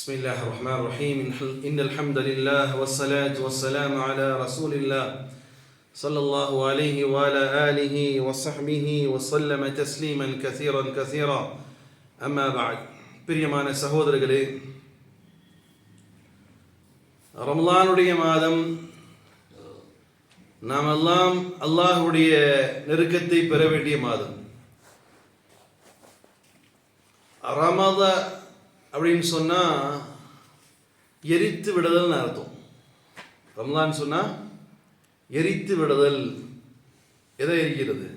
بسم الله الرحمن الرحيم إن الحمد لله والصلاة والسلام على رسول الله صلى الله عليه وعلى آله وصحبه وسلم تسليما كثيرا كثيرا أما بعد பிரியமான சகோதரர்களே ரமலானுடைய மாதம் நாம் எல்லாம் அல்லாஹ்வுடைய நெருக்கத்தை பெற வேண்டிய மாதம் ரமத அப்படின்னு சொன்னால் எரித்து விடுதல்னு அர்த்தம். ரம்லான் சொன்னால் எரித்து விடுதல் எதை எரிக்கிறது?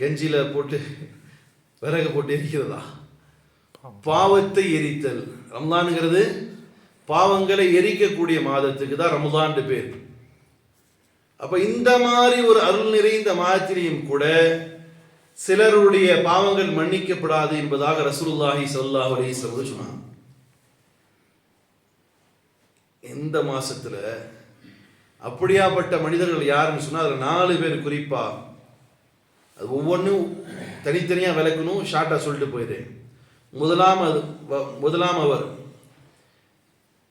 கெஞ்சியில் போட்டு விறகு போட்டு எரிக்கிறதா? பாவத்தை எரித்தல். ரம்லானுங்கிறது பாவங்களை எரிக்கக்கூடிய மாதத்துக்கு தான் ரமலான் பேர். அப்போ இந்த மாதிரி ஒரு அருள் நிறைந்த மாதத்திலையும் கூட சிலருடைய பாவங்கள் மன்னிக்கப்படாது என்பதாக ரசூலுல்லாஹி ஸல்லல்லாஹு அலைஹி வஸல்லம் சொன்னாங்க. எந்த மாசத்துல அப்படியாப்பட்ட மனிதர்கள் யாருன்னு சொன்னா அதுல நாலு பேர் குறிப்பா அது ஒவ்வொன்றும் தனித்தனியா விளக்கணும் ஷார்ட்டா சொல்லிட்டு போயிடுறேன் முதலாம் அது வ- முதலாம் அவர்.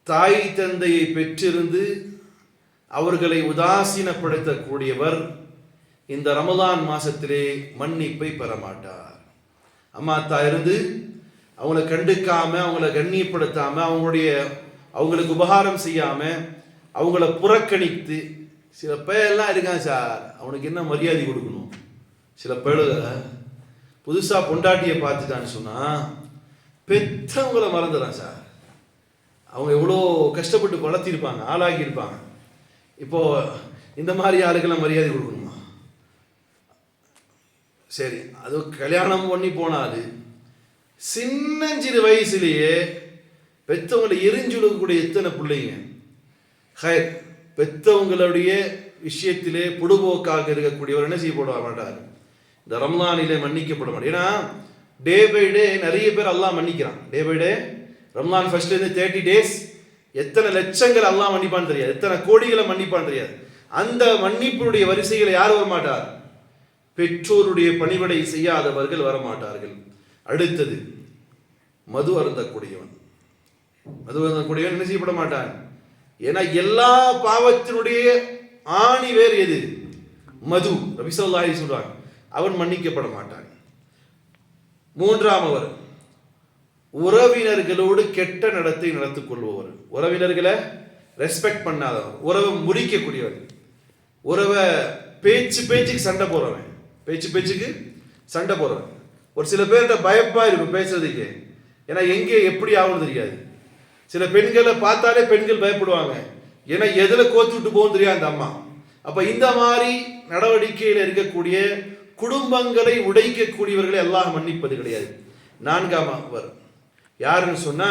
தாய் தந்தையை பெற்றிருந்து அவர்களை உதாசீனப்படுத்தக்கூடியவர் இந்த ரமலான் மாசத்திலே மன்னிப்பை பெற மாட்டார் அம்மா அத்தா இருந்து அவங்கள கண்டுக்காம அவங்கள கண்ணியப்படுத்தாம அவங்களுடைய அவங்களுக்கு உபகாரம் செய்யாம அவங்கள புறக்கணித்து சில பேர்லாம் இருக்கான் சார் அவனுக்கு என்ன மரியாதை கொடுக்கணும்? சில பேருக புதுசா பொண்டாட்டியை பார்த்துட்டான்னு சொன்னா பெற்றவங்கள மறந்துடுறான் சார். அவங்க எவ்வளோ கஷ்டப்பட்டு வளர்த்திருப்பாங்க ஆளாகி இருப்பாங்க இப்போ இந்த மாதிரி ஆளுக்கெல்லாம் மரியாதை கொடுக்கணும்? சரி அது கல்யாணம் பண்ணி போனாது சின்னஞ்சிறு வயசுலேயே பெற்றவங்களை எரிஞ்சுடக்கூடிய எத்தனை பிள்ளைங்க? ஹயர் பெற்றவங்களுடைய விஷயத்திலே பொடுபோக்காக இருக்கக்கூடியவர் என்ன செய்யப்பட மாட்டார்? இந்த ரம்லானிலே மன்னிக்கப்பட மாட்டார். ஏன்னா டே பை டே நிறைய பேர் அல்லாஹ் மன்னிக்கிறான். டே பை டே ரம்லான் ஃபர்ஸ்ட்லேருந்து தேர்ட்டி டேஸ் எத்தனை லட்சங்கள் அல்லாஹ் மன்னிப்பான்னு தெரியாது. எத்தனை கோடிகளை மன்னிப்பான்னு தெரியாது. அந்த மன்னிப்பினுடைய வரிசைகளை யார் வர மாட்டார்? பெற்றோருடைய பணிவிடை செய்யாதவர்கள் வரமாட்டார்கள். அடுத்தது மது அருந்தக்கூடியவன். மது அருந்தக்கூடியவன் என்ன செய்யப்பட மாட்டான்? ஏன்னா எல்லா பாவத்தினுடைய ஆணி வேறு எது? மது. ரபிசல்லாஹி சொல்றாங்க. அவன் மன்னிக்கப்பட மாட்டான். மூன்றாம் அவர் உறவினர்களோடு கெட்ட நடத்தை நடத்திக் கொள்பவர். உறவினர்களை ரெஸ்பெக்ட் பண்ணாதவர் உறவை முறிக்கக்கூடியவர் உறவை பேச்சு பேச்சுக்கு சண்டை போறவன் பேச்சு பேச்சுக்கு சண்டை போறவன் ஒரு சில பேர்கிட்ட பயப்பாக இருக்கும் பேசுறதுக்கு. ஏன்னா எங்கே எப்படி ஆகும்னு தெரியாது. சில பெண்களை பார்த்தாலே பெண்கள் பயப்படுவாங்க. ஏன்னா எதில் கோத்து விட்டு போகும் தெரியாது அந்த அம்மா. அப்போ இந்த மாதிரி நடவடிக்கையில் இருக்கக்கூடிய குடும்பங்களை உடைக்கக்கூடியவர்களை எல்லாம் மன்னிப்பது கிடையாது. நான்காம் அவர். யாருன்னு சொன்னா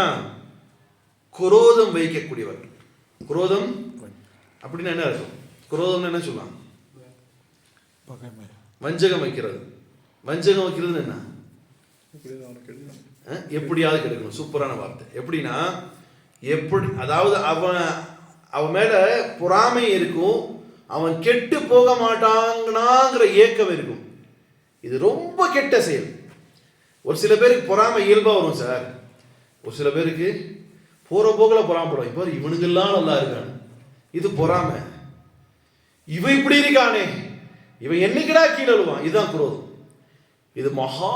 குரோதம் வைக்கக்கூடியவர். குரோதம் அப்படின்னு என்ன அர்த்தம்? குரோதம்னு என்ன சொல்லலாம் வஞ்சகம் வைக்கிறது. வஞ்சகம் வைக்கிறது என்ன? எப்படியாவது கிடைக்கணும். சூப்பரான வார்த்தை. எப்படின்னா எப்படி அதாவது அவன் அவன் மேல பொறாமை இருக்கும் அவன் கெட்டு போக மாட்டாங்கனாங்கிற ஏக்கம் இருக்கும். இது ரொம்ப கெட்ட செயல். ஒரு சில பேருக்கு பொறாமை இயல்பா வரும் சார். ஒரு சில பேருக்கு போற போக்கில் பொறாமப்படும் இப்போ இவனுங்கெல்லாம் நல்லா இருக்கான் இது பொறாமை. இவன் இப்படி இருக்கானே. இவன் என்னைக்குடா கீழே விழுவான்? இதுதான் குரோதம். இது மகா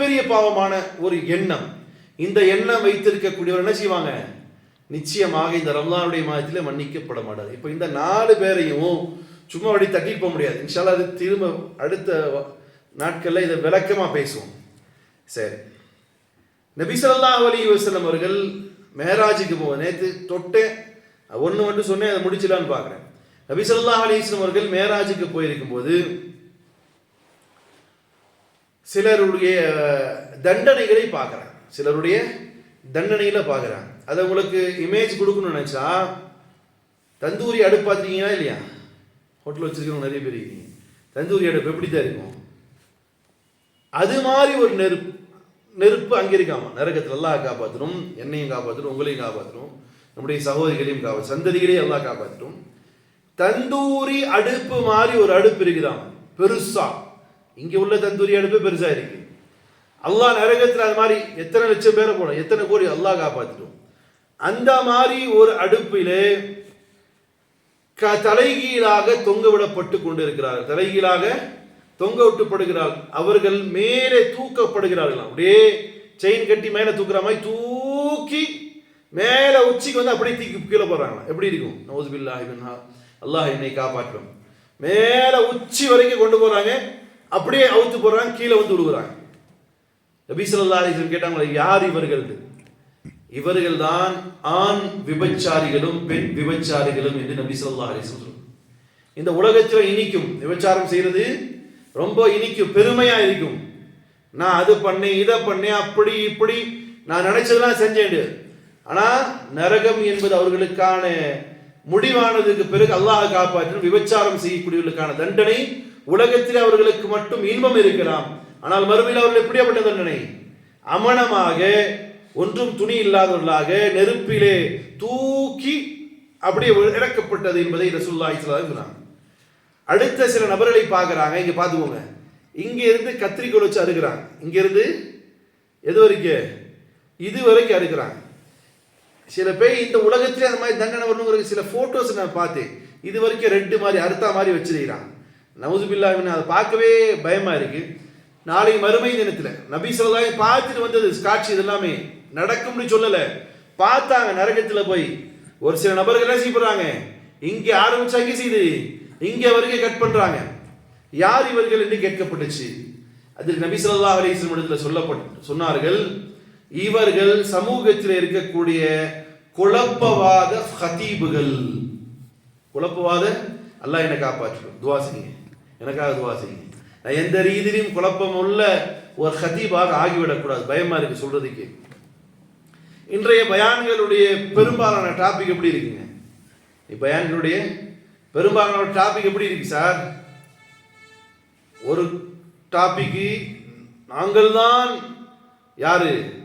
பெரிய பாவமான ஒரு எண்ணம். இந்த எண்ணம் வைத்திருக்கக்கூடியவர் என்ன செய்வாங்க? நிச்சயமாக இந்த ரம்லானுடைய மாதத்தில் மன்னிக்கப்பட மாட்டாது இப்போ இந்த நாலு பேரையும் சும்மா அப்படி தட்டிட்டு போக முடியாது. இன்ஷால்லா அது திரும்ப அடுத்த நாட்களில் இதை விளக்கமாக பேசுவோம். சரி. நபிசல்லா அலி அலைஹி அவர்கள் மேராஜுக்கு போக நேற்று தொட்டேன். ஒன்று மட்டும் சொன்னேன் அதை முடிச்சிடலான்னு பார்க்குறேன். நபிசல்லா அலிஸ்லம் அவர்கள் மேராஜுக்கு போயிருக்கும்போது சிலருடைய தண்டனைகளை பார்க்குறாங்க. சிலருடைய தண்டனைகளை பார்க்குறாங்க. அதை உங்களுக்கு இமேஜ் கொடுக்கணும்னு நினச்சா தந்தூரி அடுப்பு பார்த்தீங்கன்னா இல்லையா? ஹோட்டல் வச்சுருக்கவங்க நிறைய பேர் இருக்கீங்க. தந்தூரி அடுப்பு எப்படி தான் இருக்கும்? அது மாதிரி ஒரு நெருப்பு நெருப்பு அங்கே இருக்காமா? நரகத்தில் எல்லாம் காப்பாற்றணும் என்னையும் காப்பாற்றணும் உங்களையும் காப்பாற்றணும் நம்முடைய சகோதரிகளையும் காப்பாற்றும் சந்ததிகளையும் எல்லாம் காப்பாற்றணும் தந்தூரி அடுப்பு மாதிரி ஒரு அடுப்பு இருக்குதான் பெருசா. இங்க உள்ள தந்தூரி அடுப்பு பெருசா இருக்கு. அல்லாஹ் நரகத்தில் அது மாதிரி எத்தனை லட்சம் பேரை போடும் எத்தனை கோடி அல்லாஹ் காப்பாற்றிடும் அந்த மாதிரி ஒரு அடுப்பிலே க தலைகீழாக தொங்க விடப்பட்டு கொண்டிருக்கிறார்கள். தலைகீழாக தொங்க விட்டுப்படுகிறார்கள் அவர்கள் மேலே தூக்கப்படுகிறார்கள் அப்படியே செயின் கட்டி மேலே தூக்குற மாதிரி தூக்கி மேலே உச்சிக்கு வந்து அப்படியே தூக்கி கீழே போடுறாங்க எப்படி இருக்கும்? நவுதுபில்லா இவன் அல்லாஹ் என்னை காப்பாற்றும். மேலே உச்சி வரைக்கும் கொண்டு போகிறாங்க அப்படியே அவுத்து போடுறாங்க கீழே வந்து விழுகுறாங்க நபி ஸல்லல்லாஹு கேட்டாங்களே யார் இவர்கள் இவர்கள் தான் ஆண் விபச்சாரிகளும் பெண் விபச்சாரிகளும் என்று நபி ஸல்லல்லாஹு அலைஹி இந்த உலகத்தில் இனிக்கும். விபச்சாரம் செய்யறது ரொம்ப இனிக்கும் பெருமையா இருக்கும். நான் அது பண்ணேன் இதை பண்ணேன் அப்படி இப்படி நான் நினைச்சதெல்லாம் செஞ்சேன் ஆனா நரகம் என்பது அவர்களுக்கான முடிவானதுக்கு பிறகு அல்லாஹ் காப்பாற்றும் விபச்சாரம் செய்யக்கூடியவர்களுக்கான தண்டனை உலகத்தில் அவர்களுக்கு மட்டும் இன்பம் இருக்கலாம். ஆனால் மறுமையில் அவர்கள் எப்படியாப்பட்ட தண்டனை? அமனமாக ஒன்றும் துணி இல்லாதவர்களாக நெருப்பிலே தூக்கி அப்படியே இறக்கப்பட்டது என்பதை ரசூல்லா ஸல்லல்லாஹு அடுத்த சில நபர்களை பார்க்குறாங்க. இங்கே பார்த்துக்கோங்க. இங்கே இருந்து கத்திரிக்கோள் வச்சு அறுக்கிறாங்க. இங்க இருந்து எது வரைக்கும்? இது வரைக்கும் அறுக்கிறாங்க. சில பேர் இந்த உலகத்திலே அந்த மாதிரி தண்டனை வரணுங்கிற சில ஃபோட்டோஸ் நான் பார்த்தேன். இது வரைக்கும் ரெட்டு மாதிரி அறுத்தா மாதிரி வச்சிருக்கிறான் நவுசுபில்லாவின் அதை பார்க்கவே பயமா இருக்கு. நாளை மறுமை தினத்தில் நபி சொல்லாய் பார்த்துட்டு வந்தது காட்சி இதெல்லாமே நடக்கும்னு சொல்லலை. பார்த்தாங்க நரகத்தில் போய். ஒரு சில நபர்கள் என்ன செய்யப்படுறாங்க? இங்கே ஆரம்பிச்சா இங்க செய்யுது இங்கே வரைக்கும் கட் பண்ணுறாங்க யார் இவர்கள் என்று கேட்கப்பட்டுச்சு. அதில் நபி சொல்லா அலிஸ்லம் இடத்துல சொல்லப்பட்டு சொன்னார்கள் இவர்கள் சமூகத்தில் இருக்கக்கூடிய குழப்பவாத ஹதீபுகள். குழப்பவாத? அல்லாஹ் என்னை காப்பாற்றணும் துவா செய்யுங்க. எனக்காக துவா செய்யுங்க. நான் எந்த ரீதியிலும் குழப்பம் உள்ள ஒரு ஹதீபாக ஆகிவிடக்கூடாது. பயமா இருக்கு சொல்றதுக்கு இன்றைய பயான்களுடைய பெரும்பாலான டாபிக் எப்படி இருக்குங்க? பயான்களுடைய பெரும்பாலான டாபிக் எப்படி இருக்கு சார்? ஒரு டாபிக்கு நாங்கள் தான் யாரு?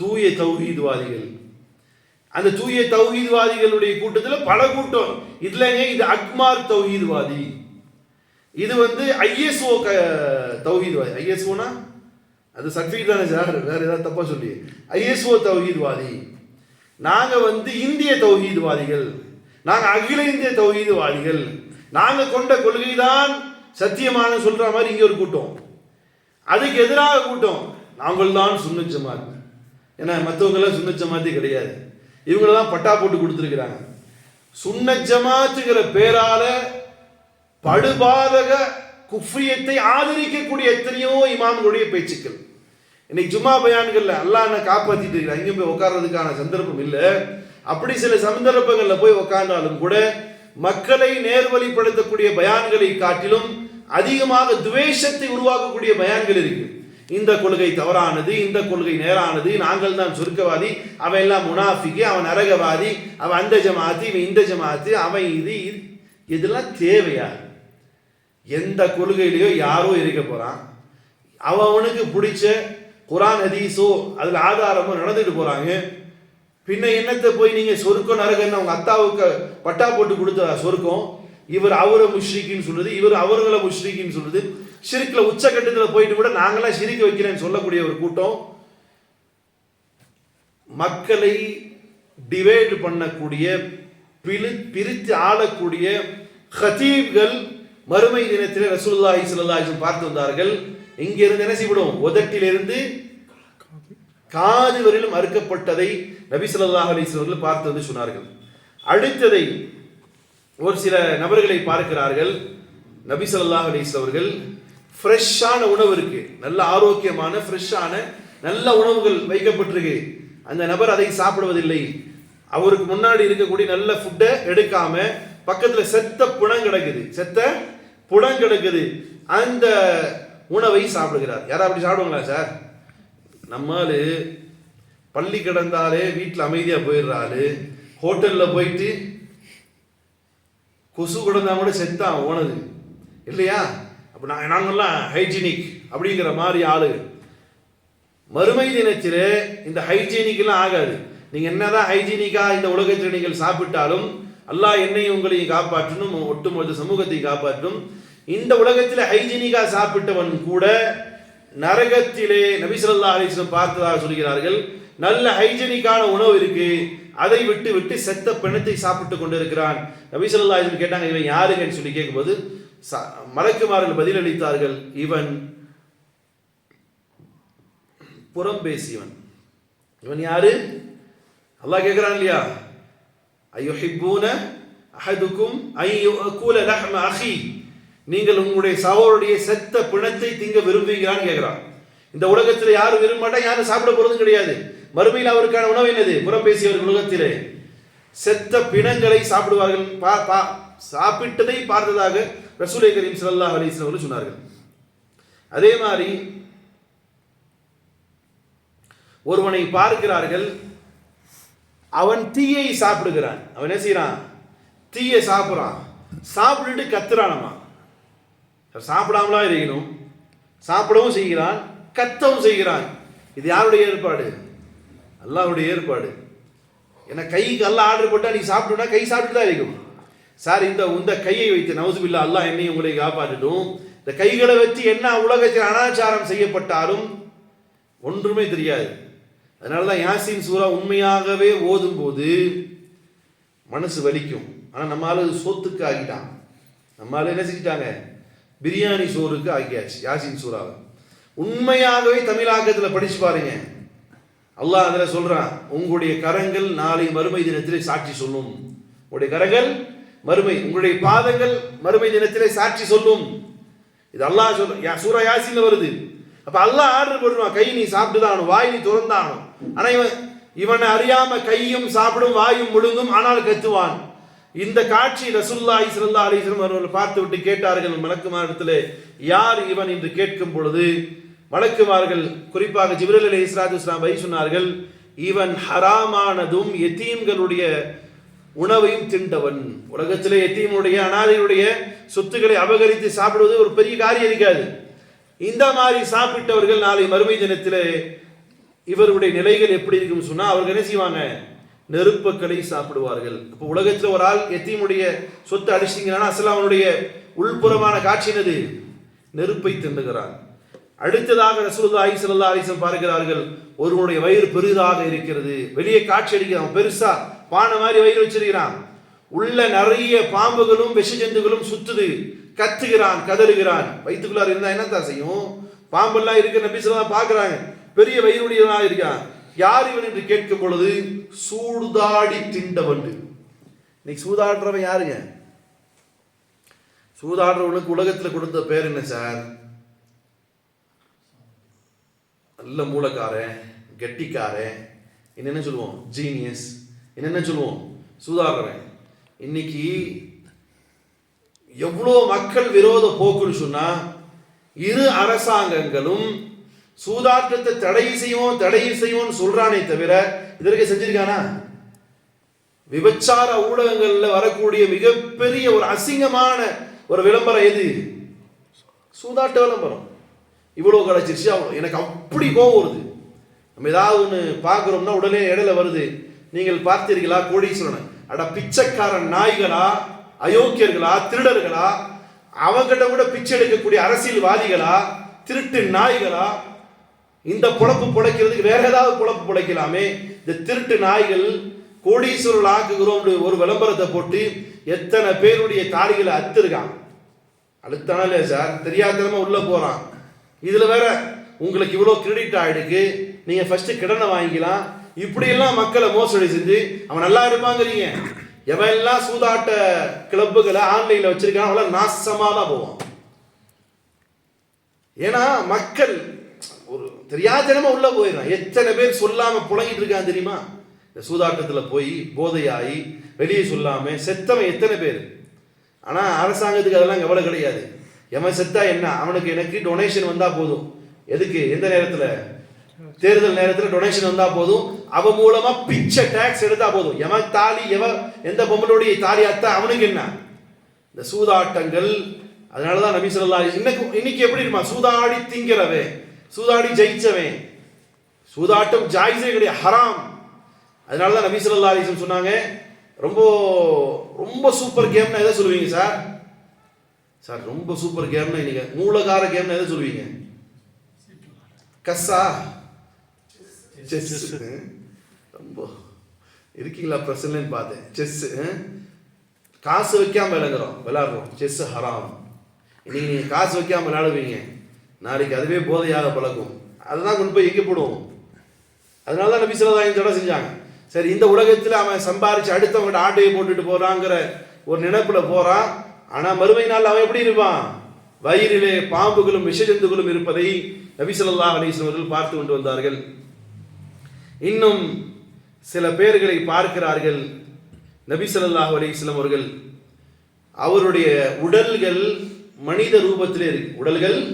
தூய தௌஹீத்வாதிகள். அந்த தூய தௌஹீத்வாதிகளுடைய கூட்டத்தில் பல கூட்டம். இதுலங்க இது அக்மார் தௌஹீத்வாதி. இது வந்து ஐஎஸ்ஓ க தௌஹீத்வாதி. ஐஎஸ்ஓனா? அது சர்டிஃபிகேட் தானே சார்? வேற ஏதாவது தப்பா சொல்லி ஐஎஸ்ஓ தௌஹீத்வாதி. நாங்க வந்து இந்திய தௌஹீத்வாதிகள். நாங்க அகில இந்திய தௌஹீத்வாதிகள். நாங்க கொண்ட கொள்கை தான் சத்தியமான சொல்ற மாதிரி இங்க ஒரு கூட்டம். அதுக்கு எதிராக கூட்டம். நாங்கள் தான் சுன்னத் ஜமாத். ஏன்னா மற்றவங்கெல்லாம் சுன்னத் ஜமாத்தே கிடையாது. இவங்களெல்லாம் பட்டா போட்டு கொடுத்துருக்குறாங்க. சுன்னத் ஜமாத்துங்கிற பேரால படுபாதக குஃப்ரியத்தை ஆதரிக்கக்கூடிய எத்தனையோ இமாம்களுடைய பேச்சுக்கள். இன்னைக்கு ஜும்மா பயான்கள்ல அல்லாஹ் என்ன காப்பாத்திட்டு இருக்கிற அங்கேயும் போய் உட்கார்றதுக்கான சந்தர்ப்பம் இல்லை. அப்படி சில சந்தர்ப்பங்கள்ல போய் உட்கார்ந்தாலும் கூட மக்களை நேர்வழிப்படுத்தக்கூடிய பயான்களை காட்டிலும் அதிகமாக துவேஷத்தை உருவாக்கக்கூடிய பயான்கள் இருக்கு. இந்த கொள்கை தவறானது இந்த கொள்கை நேரானது நாங்கள் தான் சுருக்கவாதி அவன் எல்லாம் முனாஃபிக்கு அவன் நரகவாதி அவன் அந்த ஜமாத்து இவன் இந்த ஜமாத்து அவன் இது இது. இதெல்லாம் தேவையா? எந்த கொள்கையிலையோ யாரோ இருக்க போறான். அவனுக்கு பிடிச்ச குரான் ஹதீஸோ அதுல ஆதாரமோ நடந்துட்டு போறாங்க. பின்ன என்னத்தை போய் நீங்க சொருக்கம் நரகன்னு அவங்க அத்தாவுக்கு பட்டா போட்டு கொடுத்த சொருக்கம்? இவர் அவரை முஷ்ரிக்குன்னு சொல்றது இவர் அவர்களை முஷ்ரிக்குன்னு சொல்றது. ஷிரிக்கில் உச்சக்கட்டத்தில் போயிட்டு கூட நாங்களாம் சிரிக்க வைக்கிறேன்னு சொல்லக்கூடிய ஒரு கூட்டம். மக்களை டிவைடு பண்ணக்கூடிய பிரி பிரித்து ஆளக்கூடிய ஹதீப்கள் மறுமை தினத்தில் ரசூலுல்லாஹி ஸல்லல்லாஹு பார்த்து வந்தார்கள். இங்கிருந்து என்ன செய்விடும் உதட்டிலிருந்து காது வரையிலும் அறுக்கப்பட்டதை நபி ஸல்லல்லாஹு அலிஸ்வர்கள் பார்த்து வந்து சொன்னார்கள். அடுத்ததை ஒரு சில நபர்களை பார்க்கிறார்கள். நபி ஸல்லல்லாஹு அலைஹி அவர்கள் ஃப்ரெஷ்ஷான உணவு இருக்கு. நல்ல ஆரோக்கியமான ஃப்ரெஷ்ஷான நல்ல உணவுகள் வைக்கப்பட்டிருக்கு. அந்த நபர் அதை சாப்பிடுவதில்லை. அவருக்கு முன்னாடி இருக்கக்கூடிய நல்ல ஃபுட்டை எடுக்காம பக்கத்துல செத்த புணம் கிடக்குது. செத்த புணம் கிடக்குது. அந்த உணவை சாப்பிடுகிறார். யாரா அப்படி சாப்பிடுவாங்களா சார்? நம்மால் பள்ளி கிடந்தாலே வீட்டில் அமைதியாக போயிடுறாரு ஹோட்டலில் போயிட்டு கொசு கிடந்தா கூட செத்தான் ஓனது இல்லையா? அப்போ நாங்கள் நாங்கள்லாம் ஹைஜீனிக் அப்படிங்கிற மாதிரி ஆளு. மறுமை தினத்தில் இந்த ஹைஜீனிக்லாம் ஆகாது. நீங்கள் என்னதான் ஹைஜீனிக்காக இந்த உலகத்தில் நீங்கள் சாப்பிட்டாலும் அல்லாஹ் என்னையும் உங்களையும் காப்பாற்றணும் ஒட்டுமொத்த சமூகத்தையும் காப்பாற்றும் இந்த உலகத்தில் ஹைஜீனிக்காக சாப்பிட்டவன் கூட நரகத்திலே நபிசல்லா அலிஸ்லம் பார்த்ததாக சொல்கிறார்கள் நல்ல ஹைஜீனிக்கான உணவு இருக்கு அதை விட்டு விட்டு செத்த பிணத்தை சாப்பிட்டு கொண்டிருக்கிறான். இருக்கிறான் ஸல்லல்லாஹு அலைஹி கேட்டாங்க இவன் யாருங்கன்னு சொல்லி கேட்கும்போது மலக்குமார்கள் பதிலளித்தார்கள். இவன் புறம் பேசியவன். இவன் யாரு? அல்லாஹ் கேட்கிறான் இல்லையா? ஐயுஹிப்பூன அஹதுக்கும் ஐயுக்கூல லஹ்ம அஹி. நீங்கள் உங்களுடைய சகோருடைய செத்த பிணத்தை திங்க விரும்புகிறான்னு கேட்கிறான் இந்த உலகத்தில் யாரும் விரும்ப மாட்டா யாரும் சாப்பிட போறதும் கிடையாது. மறுமையில் அவருக்கான உணவு என்னது? புறம் பேசியவர் உலகத்திலே செத்த பிணங்களை சாப்பிடுவார்கள். பா- பா- சாப்பிட்டதை பார்த்ததாக ரசூலை கரீம் ஸல்லல்லாஹு அலைஹி அவர்கள் சொன்னார்கள். அதே மாதிரி ஒருவனை பார்க்கிறார்கள் அவன் தீயை சாப்பிடுகிறான். அவன் என்ன செய்யறான் தீயை சாப்பிட்றான். சாப்பிட்டுட்டு கத்துறானம்மா. சாப்பிடாமலாம் இருக்கணும். சாப்பிடவும் செய்கிறான் கத்தவும் செய்கிறான். இது யாருடைய ஏற்பாடு? அல்லாவுடைய ஏற்பாடு. ஏன்னா கைக்கு அல்லாஹ் ஆர்டர் போட்டால் நீ சாப்பிட்டுனா கை சாப்பிட்டு தான் இருக்கும் சார் இந்த இந்த கையை வைத்து நவசுபில்லா அல்லாஹ் என்னையும் உங்களை காப்பாற்றட்டும் இந்த கைகளை வச்சு என்ன உலகத்தில் அனாச்சாரம் செய்யப்பட்டாலும் ஒன்றுமே தெரியாது. அதனால தான் யாசின் சூரா உண்மையாகவே ஓதும் போது மனசு வலிக்கும். ஆனால் நம்ம ஆளு சொத்துக்கு ஆகிட்டான். நம்ம என்ன செஞ்சிட்டாங்க? பிரியாணி சோறுக்கு ஆகியாச்சு யாசின் சூறாவை. உண்மையாகவே தமிழாக்கத்தில் படிச்சு பாருங்க. அல்லாஹ் அதில் சொல்கிறான் உங்களுடைய கரங்கள் நாளை மறுமை தினத்திலே சாட்சி சொல்லும். உங்களுடைய கரங்கள் மறுமை உங்களுடைய பாதங்கள் மறுமை தினத்திலே சாட்சி சொல்லும். இது அல்லாஹ் சொல்ல யா சூரா யாசின்னு வருது. அப்ப அல்லாஹ் ஆர்டர் பண்ணுவான் கை நீ சாப்பிட்டு தான் வாய் நீ திறந்தாகணும் ஆனா இவன் இவனை அறியாம கையும் சாப்பிடும் வாயும் முழுங்கும் ஆனால் கத்துவான். இந்த காட்சி ரசுல்லா இஸ்ரல்லா அலிஸ்லம் அவர்கள் பார்த்து விட்டு கேட்டார்கள் மலக்குமாரிடத்திலே யார் இவன் என்று கேட்கும் பொழுது மலக்குமார்கள் குறிப்பாக ஜிப்ரல் அலி இஸ்ராத் இஸ்லாம் வை சொன்னார்கள் இவன் ஹராமானதும் எத்தீம்களுடைய உணவையும் திண்டவன். உலகத்திலே எத்தீமுடைய அனாதையுடைய சொத்துக்களை அபகரித்து சாப்பிடுவது ஒரு பெரிய காரியம் இருக்காது. இந்த மாதிரி சாப்பிட்டவர்கள் நாளை மறுமை தினத்திலே இவருடைய நிலைகள் எப்படி இருக்கும்னு சொன்னா அவர்கள் என்ன செய்வாங்க? நெருப்புக்களை சாப்பிடுவார்கள். இப்போ உலகத்தில் ஒரு ஆள் எத்தீமுடைய சொத்து அடிச்சிங்கன்னா அசல் அவனுடைய உள்புறமான காட்சி என்னது? நெருப்பை திண்டுகிறான் அடுத்ததாக ரசூல்லா ஐசல்லா அலைஹி பார்க்கிறார்கள் ஒருவனுடைய வயிறு பெரிதாக இருக்கிறது வெளியே காட்சி அடிக்கிறான் பெருசா பானை மாதிரி வயிறு வச்சிருக்கிறான். உள்ள நிறைய பாம்புகளும் விஷ ஜந்துகளும் சுத்துது. கத்துகிறான் கதறுகிறான். வயிற்றுக்குள்ளார் இருந்தா என்னத்தான் செய்யும்? பாம்பெல்லாம் இருக்கிற நபி சொல்லலாம் பார்க்கறாங்க. பெரிய வயிறுடையதான் இருக்கான். யார் இவன் என்று கேட்கும் பொழுது சூடுதாடி திண்டவன். இன்னைக்கு சூதாடுறவன் யாருங்க? சூதாடுறவனுக்கு உலகத்தில் கொடுத்த பேர் என்ன சார்? நல்ல மூலக்காரன் கெட்டிக்காரன். என்னென்ன சொல்லுவோம்? ஜீனியஸ் என்னென்ன சொல்லுவோம்? சூதாகரன். இன்னைக்கு எவ்வளோ மக்கள் விரோத போக்குன்னு சொன்னா இரு அரசாங்கங்களும் சூதாட்டத்தை தடை செய்வோம் தடை செய்வோம்னு சொல்றானே தவிர இதற்கு செஞ்சிருக்கானா? விபச்சார ஊடகங்கள்ல வரக்கூடிய மிகப்பெரிய ஒரு அசிங்கமான ஒரு விளம்பரம் எது? சூதாட்ட விளம்பரம். இவ்வளோ கிடைச்சிருச்சு அவ்வளோ. எனக்கு அப்படி கோவம் வருது. நம்ம ஏதாவது ஒன்று பார்க்குறோம்னா உடனே இடையில வருது. நீங்கள் பார்த்தீர்களா? கோடீஸ்வரன் அட பிச்சைக்காரன் நாய்களா? அயோக்கியர்களா? திருடர்களா? அவங்கிட்ட கூட பிச்சை எடுக்கக்கூடிய அரசியல்வாதிகளா? திருட்டு நாய்களா? இந்த பொழப்பு பிழைக்கிறதுக்கு வேற ஏதாவது பொழப்பு பிழைக்கலாமே? இந்த திருட்டு நாய்கள் கோடீஸ்வரர்கள் ஆக்குகிறோம் ஒரு விளம்பரத்தை போட்டு எத்தனை பேருடைய தாடிகளை அத்துருக்கான் அழுத்தானா சார் தெரியாதனமா உள்ள போறான் இதுல வேற உங்களுக்கு இவ்வளோ கிரெடிட் ஆயிடுக்கு நீங்க ஃபர்ஸ்ட் கடனை வாங்கிக்கலாம். இப்படியெல்லாம் மக்களை மோசடி செஞ்சு அவன் நல்லா இருப்பாங்கிறீங்க. எவன் எல்லாம் சூதாட்ட கிளப்புகளை ஆன்லைன்ல வச்சிருக்கான் அவன் நாசமா தான் போவான். ஏன்னா மக்கள் ஒரு தெரியாதனமா உள்ள போயிடறான். எத்தனை பேர் சொல்லாம புழங்கிட்டு இருக்கான் தெரியுமா? இந்த சூதாட்டத்துல போய் போதையாகி வெளியே சொல்லாம செத்தவன் எத்தனை பேர்? ஆனா அரசாங்கத்துக்கு அதெல்லாம் கவலை கிடையாது. எவன் செத்தா என்ன? அவனுக்கு எனக்கு டொனேஷன் வந்தா போதும். எதுக்கு? எந்த நேரத்துல? தேர்தல் நேரத்தில் டொனேஷன் வந்தா போதும். அவன் மூலமா பிச்சை டேக்ஸ் எடுத்தா போதும். எவன் தாலி எவன் எந்த பொம்பளுடைய தாலி அத்தா அவனுக்கு என்ன? இந்த சூதாட்டங்கள் அதனாலதான் நபி சொல்லா இன்னைக்கு இன்னைக்கு எப்படி இருமா சூதாடி திங்கிறவே சூதாடி ஜெயிச்சவன். சூதாட்டம் ஜாயிஸே கிடையாது ஹராம். அதனால தான் நபி சொல்லா அலிஸ்லம் சொன்னாங்க ரொம்ப ரொம்ப சூப்பர் கேம்னா எதை சொல்லுவீங்க சார்? சார் ரொம்ப சூப்பர் கேம்னா இன்னைக்கு மூலகார கேம்னா எதை சொல்லுவீங்க? கஸ்ஸா. செஸ் ரொம்ப இருக்கீங்களா பிரசன்லன்னு பார்த்தேன் செஸ் காசு வைக்காம விளையாடுறோம் விளையாடுறோம் செஸ் ஹராம் இன்னைக்கு நீங்கள் காசு வைக்காம விளையாடுவீங்க நாளைக்கு அதுவே போதையாக பழகும். அதுதான் கொண்டு போய் எங்கே போடுவோம் அதனால தான் நபி சொல்லலாம் தடை செஞ்சாங்க. சரி இந்த உலகத்தில் அவன் சம்பாரிச்சு அடுத்தவங்கள்ட்ட ஆட்டையை போட்டுட்டு போறாங்கிற ஒரு நினைப்புல போறான். ஆனா மறுமை நாள் அவன் எப்படி இருப்பான்? வயிறிலே பாம்புகளும் விஷஜந்துகளும் இருப்பதை நபி வஸல்லம் அவர்கள் பார்த்து கொண்டு வந்தார்கள். இன்னும் சில பேர்களை பார்க்கிறார்கள். நபி சொல்லாஹ் அலிஸ்லாம் அவர்கள் அவருடைய உடல்கள் மனித ரூபத்திலே இருக்கு. உடல்கள்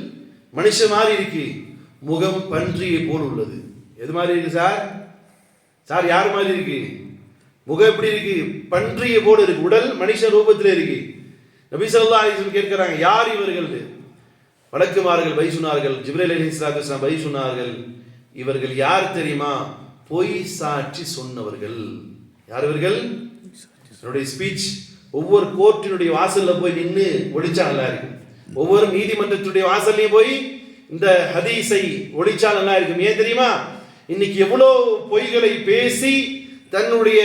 மனுஷ மாதிரி இருக்கு. முகம் பன்றியை போல் உள்ளது. எது மாதிரி இருக்கு சார்? சார் யார் மாதிரி இருக்கு? முகம் எப்படி இருக்கு? பன்றியை போல் இருக்கு. உடல் மனுஷ ரூபத்திலே இருக்கு. நபி சொல்லா அலிஸ்லம் கேட்கிறாங்க யார் இவர்கள் வழக்குமார்கள் பை சொன்னார்கள். ஜிப்ரேல் அலி இஸ்லாத்து பை சொன்னார்கள். இவர்கள் யார் தெரியுமா? பொய் சாட்சி சொன்னவர்கள். யார் இவர்கள் என்னுடைய ஸ்பீச் ஒவ்வொரு கோர்ட்டினுடைய வாசல்ல போய் நின்று ஒழிச்சா நல்லா இருக்கும். ஒவ்வொரு நீதிமன்றத்துடைய வாசல்லையும் போய் இந்த ஹதீஸை ஒழிச்சா நல்லா இருக்கும். ஏன் தெரியுமா? இன்னைக்கு எவ்வளோ பொய்களை பேசி தன்னுடைய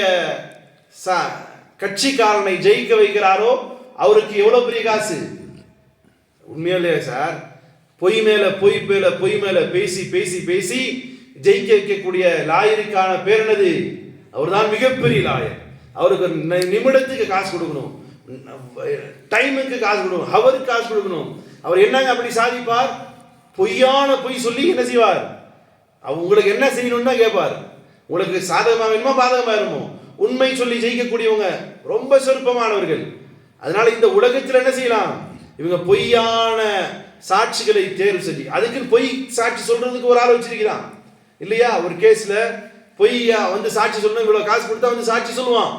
ச- கட்சிக்காரனை ஜெயிக்க வைக்கிறாரோ அவருக்கு எவ்வளோ பெரிய காசு? உண்மையிலே சார்? பொய் மேல பொய் மேல பொய் மேல பேசி பேசி பேசி ஜெயிக்க வைக்கக்கூடிய லாயருக்கான பேர் என்னது? அவர்தான் மிகப்பெரிய லாயர். அவருக்கு நிமிடத்துக்கு காசு கொடுக்கணும். டைமுக்கு காசு கொடுக்கணும். ஹவருக்கு காசு கொடுக்கணும். அவர் என்னங்க அப்படி சாதிப்பார்? பொய்யான பொய் சொல்லி என்ன செய்வார்? அவர் உங்களுக்கு என்ன செய்யணும்னா கேட்பார். உங்களுக்கு சாதகமாக வேணுமோ பாதகமாக வேணுமோ? உண்மை சொல்லி ஜெயிக்கக்கூடியவங்க ரொம்ப சொற்பமானவர்கள். அதனால இந்த உலகத்தில் என்ன செய்யலாம்? இவங்க பொய்யான சாட்சிகளை தேர்வு செஞ்சு அதுக்கு பொய் சாட்சி சொல்றதுக்கு ஒரு ஆள் வச்சிருக்கிறான். இல்லையா? ஒரு கேஸ்ல பொய்யா வந்து சாட்சி சொல்லணும் இவ்வளவு காசு கொடுத்தா வந்து சாட்சி சொல்லுவான்.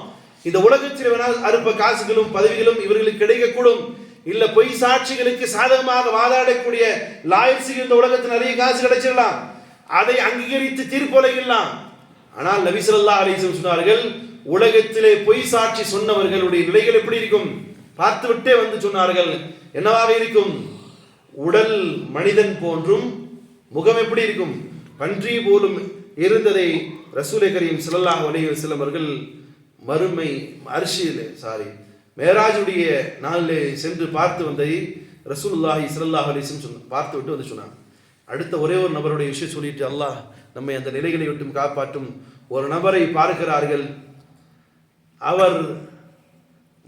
இந்த உலகத்தில் வேணால் அறுப்ப காசுகளும் பதவிகளும் இவர்களுக்கு கிடைக்கக்கூடும். இல்ல பொய் சாட்சிகளுக்கு சாதகமாக வாதாடக்கூடிய லாயர்ஸுக்கு இந்த உலகத்தில் நிறைய காசு கிடைச்சிடலாம். அதை அங்கீகரித்து தீர்ப்பலையிடலாம் ஆனால் நபிசல்லா அலிசம் சொன்னார்கள் உலகத்திலே பொய் சாட்சி சொன்னவர்களுடைய நிலைகள் எப்படி இருக்கும்? பார்த்து விட்டே வந்து சொன்னார்கள். என்னவாக இருக்கும்? உடல் மனிதன் போன்றும் முகம் எப்படி இருக்கும்? பன்றி போலும் இருந்ததை ரசூலை கரீம் ஸல்லல்லாஹு அலைஹி சிலவர்கள் மறுமை அரிசியில் சாரி மேராஜுடைய நாளிலே சென்று பார்த்து வந்ததை ரசூல்லாஹி சிலல்லாஹ் அலைஹி சொன்ன பார்த்து விட்டு வந்து சொன்னாங்க. அடுத்த ஒரே ஒரு நபருடைய விஷயம் சொல்லிட்டு அல்லாஹ் நம்மை அந்த நிலைகளை விட்டும் காப்பாற்றும் ஒரு நபரை பார்க்கிறார்கள். அவர்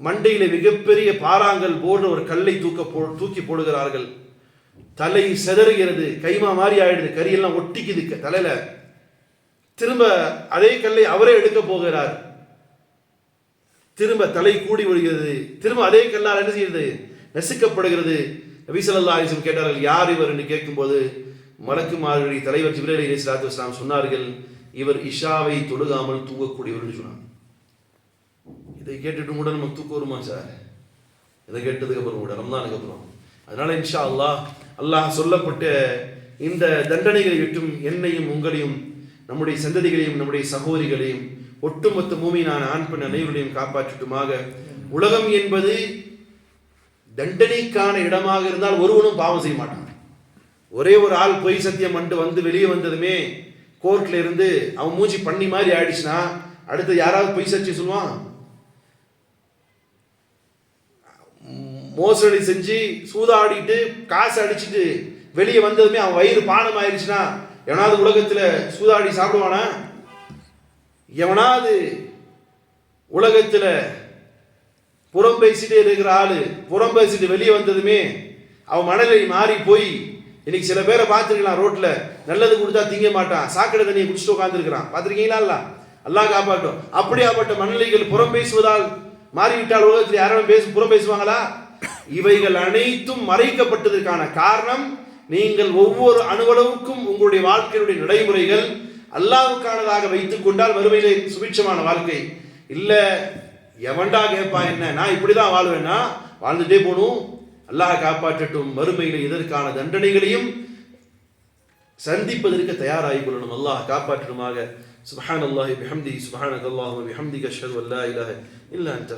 மண்டையில மிகப்பெரிய பாறாங்கல் போன்ற ஒரு கல்லை தூக்க போ தூக்கி போடுகிறார்கள். தலை செதறுகிறது கைமா மாதிரி ஆயிடுது கரியெல்லாம் ஒட்டிக்குது தலையில. திரும்ப அதே கல்லை அவரே எடுக்க போகிறார். திரும்ப தலை கூடி விடுகிறது திரும்ப அதே கல்லால் என்ன செய்கிறது? நசுக்கப்படுகிறது. நபிசல்லா அலிசம் கேட்டார்கள் யார் இவர்? என்று கேட்கும்போது மலக்குமார்களுடைய தலைவர் ஜிப்ரேல் அலி சலாத்து வஸலாம் சொன்னார்கள் இவர் இஷாவை தொழுகாமல் தூங்கக்கூடியவர் சொன்னார். இதை கேட்டுட்டு கூட நமக்கு தூக்கம் வருமா சார்? இதை கேட்டதுக்கு அப்புறம் கூட ரம்தானுக்கு அப்புறம். அதனால இன்ஷா அல்லாஹ் அல்லாஹ் சொல்லப்பட்ட இந்த தண்டனைகளை விட்டும் என்னையும் உங்களையும் நம்முடைய சந்ததிகளையும் நம்முடைய சகோதரிகளையும் ஒட்டுமொத்த மூமியான ஆண் பெண் அனைவரையும் காப்பாற்றட்டுமாக. உலகம் என்பது தண்டனைக்கான இடமாக இருந்தால் ஒருவனும் பாவம் செய்ய மாட்டான். ஒரே ஒரு ஆள் பொய் சத்தியம் பண்ணிட்டு வந்து வெளியே வந்ததுமே கோர்ட்ல இருந்து அவன் மூஞ்சி பண்ணி மாதிரி ஆயிடுச்சுன்னா அடுத்து யாராவது பொய் சத்தியம் சொல்லுவான்? மோசடி செஞ்சு சூதாடிட்டு காசு அடிச்சிட்டு வெளியே வந்ததுமே அவன் வயிறு பானம் ஆயிடுச்சுன்னா எவனாவது உலகத்துல சூதாடி சாப்பிடுவானா? எவனாவது உலகத்துல புறம் பேசிட்டே இருக்கிற ஆளு புறம் பேசிட்டு வெளியே வந்ததுமே அவன் மனநிலை மாறி போய் இன்னைக்கு சில பேரை பார்த்துருக்கலாம் ரோட்ல. நல்லது கொடுத்தா திங்க மாட்டான். சாக்கடை தண்ணியை குடிச்சிட்டு உட்காந்துருக்கிறான் பார்த்துருக்கீங்களா இல்ல? அல்லாஹ் காப்பாட்டும் அப்படியாப்பட்ட மனநிலைகள் புறம் பேசுவதால் மாறிவிட்டால் உலகத்தில் யாரும் பேசு புறம் பேசுவாங்களா? இவைகள் அனைத்தும் மறைக்கப்பட்டதற்கான காரணம் நீங்கள் ஒவ்வொரு அணுவளவுக்கும் உங்களுடைய வாழ்க்கையுடைய நடைமுறைகள் அல்லாவுக்கானதாக வைத்துக் கொண்டால் வறுமையிலே சுபிட்சமான வாழ்க்கை. இல்ல எவன்டா கேட்பா என்ன? நான் இப்படிதான் வாழ்வேன்னா வாழ்ந்துட்டே போகணும். அல்லாஹ் காப்பாற்றட்டும். மறுமையில இதற்கான தண்டனைகளையும் சந்திப்பதற்கு தயாராகிக் கொள்ளணும். அல்லாஹ் காப்பாற்றணுமாக. சுபஹான் அல்லாஹி பிஹம்தி. சுபஹானக் அல்லாஹு பிஹம்தி அஷ்ஹது அல்லா இலாஹ இல்லா அன்த